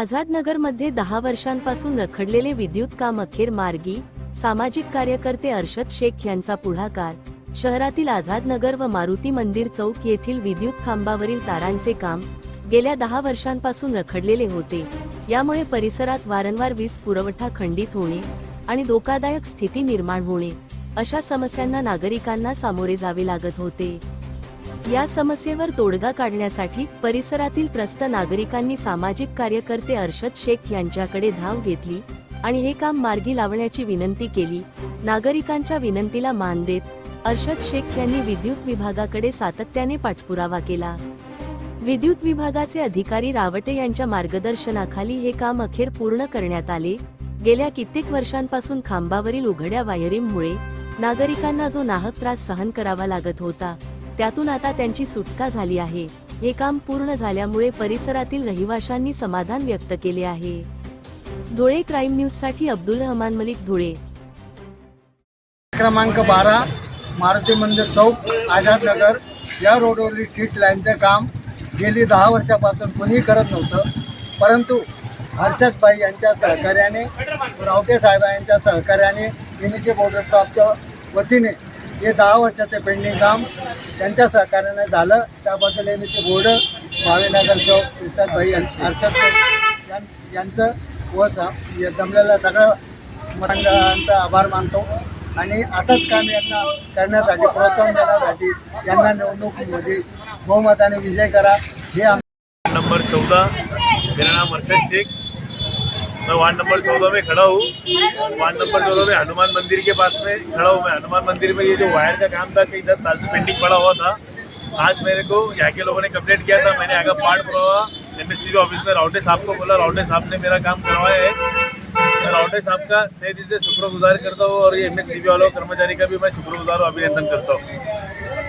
आझादनगरमध्ये दहा वर्षांपासून रखडलेले विद्युत काम अखेर मार्गी सामाजिक कार्यकर्ते अर्शद शेख यांचा पुढाकार शहरातील आझादनगर व मारुती मंदिर चौक येथील विद्युत खांबावरील तारांचे काम गेल्या दहा वर्षांपासून रखडलेले होते. यामुळे परिसरात वारंवार वीज पुरवठा खंडित होणे आणि धोकादायक स्थिती निर्माण होणे अशा समस्यांना नागरिकांना सामोरे जावे लागत होते. या समस्येवर तोडगा काढण्यासाठी परिसरातील त्रस्त नागरिकांनी सामाजिक कार्यकर्ते अर्शद शेख यांच्याकडे धाव घेतली आणि हे काम मार्गी लावण्याची विनंती केली. नागरिकांच्या विनंतीला मान देत अर्शद शेख यांनी विद्युत विभागाकडे सातत्याने पाठपुरावा केला. विद्युत विभागाचे अधिकारी रावटे यांच्या मार्गदर्शनाखाली हे काम अखेर पूर्ण करण्यात आले. गेल्या कित्येक वर्षांपासून खांबावरील उघड्या वायरिंगमुळे नागरिकांना जो नाहक त्रास सहन करावा लागत होता त्यातून आता त्यांची सुटका झाली आहे. हे काम पूर्ण झाल्यामुळे परिसरातील रहिवाशांनी समाधान व्यक्त केले आहे. धुळे क्राईम न्यूजसाठी अब्दुल रहमान मलिक धुळे. क्रमांक बारा मारुती मंदिर चौक आझाद नगर. या रोडवरील स्ट्रीट लाईनचं काम गेली दहा वर्षापासून कोणीही करत नव्हतं. परंतु हर्षदबाई यांच्या सहकार्याने रावटे साहेब यांच्या सहकार्याने युनिचे बोर्डर स्टॉपच्या वतीने हे दहा वर्षाचे पेंडिंग काम त्यांच्या सहकार्याने झालं. त्याबद्दल ते बोर्ड भावेनगर चौक भाई अर्थात यांचं व सा- या सगळं मंडळांचा आभार मानतो. आणि असंच काम यांना करण्यासाठी प्रोत्साहन देण्यासाठी यांना निवडणुकीमध्ये बहुमताने विजय करा. हे आम नंबर चौदा. मेरा नाम अर्षद शेख. मैं वार्ड नंबर चौदह में खड़ा हूँ। वार्ड नंबर चौदह में हनुमान मंदिर के पास में खड़ा हूँ मैं। हनुमान मंदिर में ये जो वायर का काम था कई दस साल से पेंडिंग पड़ा हुआ था। आज मेरे को यहाँ के लोगों ने कंप्लेंट किया था। मैंने आगे पार्ट करवा एम एस ऑफिस में राउटे साहब को बोला राउटे साहब ने मेरा काम करवाया है। मैं राउटे साहब का सही दिल से शुक्रगुजार करता हूँ और ये एम एस वालों कर्मचारी का भी मैं शुक्रगुजार अभिनंदन करता हूँ।